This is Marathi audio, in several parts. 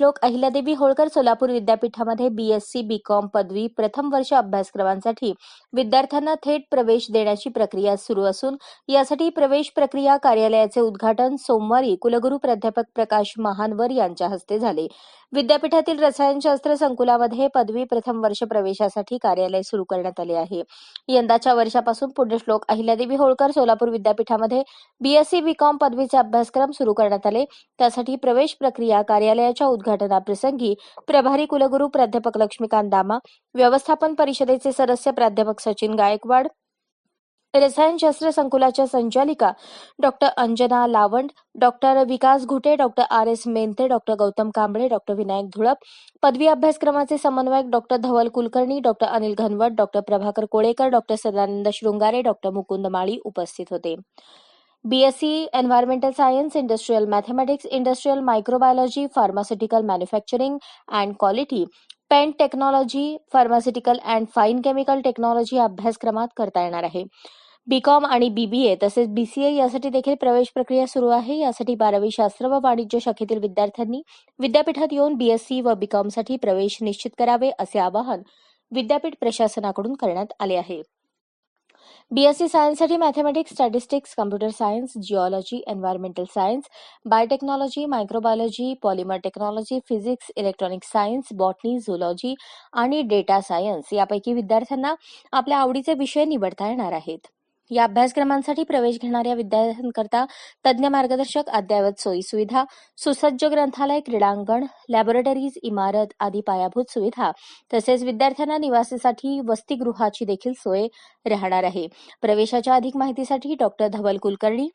श्लोक अहिल्यादेवी होळकर सोलापूर विद्यापीठामध्ये बीएससी बीकॉम पदवी प्रथम वर्ष अभ्यासक्रमांसाठी विद्यार्थ्यांना थेट प्रवेश देण्याची प्रक्रिया सुरू असून यासाठी प्रवेश प्रक्रिया कार्यालयाचे उद्घाटन सोमवारी कुलगुरू प्राध्यापक प्रकाश महानवर यांच्या हस्ते झाले. विद्यापीठातील रसायनशास्त्र संकुलामध्ये पदवी प्रथम वर्ष प्रवेशासाठी कार्यालय सुरू करण्यात आले आहे. यंदाच्या वर्षापासून पुण्यश्लोक अहिल्यादेवी होळकर सोलापूर विद्यापीठामध्ये बीएससी बी कॉम पदवीचे अभ्यासक्रम सुरू करण्यात आले. त्यासाठी प्रवेश प्रक्रिया कार्यालयाच्या उद्घाटनाप्रसंगी प्रभारी कुलगुरू प्राध्यापक लक्ष्मीकांत दामा व्यवस्थापन परिषदेचे सदस्य प्राध्यापक सचिन गायकवाड रसायनशास्त्र संकुलाच्या संचालिका doctor Anjana Lavand doctor Vikas Ghute doctor R S Mente doctor Gautam Kamble doctor Vinayak Dhulap पदवी अभ्यासक्रमाचे समन्वयक doctor Dhaval Kulkarni doctor Anil Ghanwat doctor Prabhakar Kolekar doctor Sadanand Shringare doctor Mukund Mali उपस्थित होते. BSc environmental science industrial mathematics industrial microbiology pharmaceutical manufacturing and quality paint technology pharmaceutical and fine chemical technology अभ्यासक्रमात करता येणार आहे. बीकॉम आणि बीबीए तसेच बीसीए यासाठी देखील प्रवेश प्रक्रिया सुरू आहे. यासाठी बारावी शास्त्र व वाणिज्य शाखेतील विद्यार्थ्यांनी विद्यापीठात येऊन बीएससी व बीकॉमसाठी प्रवेश निश्चित करावे असे आवाहन विद्यापीठ प्रशासनाकडून करण्यात आले आहे. BSc सायन्ससाठी mathematics statistics computer science geology environmental science biotechnology microbiology polymer technology physics electronic science botany zoology आणि डेटा सायन्स यापैकी विद्यार्थ्यांना आपल्या आवडीचे विषय निवडता येणार आहेत. या अभ्यासक्रमांसाठी प्रवेश घेणाऱ्या विद्यार्थ्यांकरता तज्ज्ञ मार्गदर्शक अद्ययावत सोयी सुविधा सुसज्ज ग्रंथालय क्रीडांगण लॅबोरेटरीज इमारत आदी पायाभूत सुविधा तसेच विद्यार्थ्यांना निवासासाठी वसतिगृहाची देखील सोय राहणार आहे. प्रवेशाच्या अधिक माहितीसाठी डॉक्टर धवल कुलकर्णी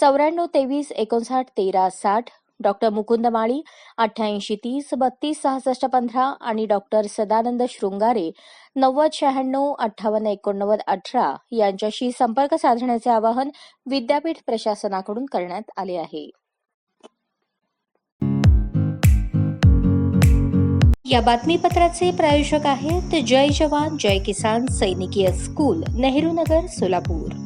चौऱ्याण्णव तेवीस एकोणसाठ तेरा साठ डॉक्टर मुकुंद माळी अठ्ठ्याऐंशी तीस बत्तीस सहासष्ट पंधरा आणि डॉक्टर सदानंद शृंगारे नव्वद शहाण्णव अठ्ठावन्न एकोणनव्वद अठरा यांच्याशी संपर्क साधण्याचे आवाहन विद्यापीठ प्रशासनाकडून करण्यात आले आहे. या बातमीपत्राचे प्रायोजक आहेत जय जवान जय किसान सैनिकीय स्कूल नेहरू नगर सोलापूर.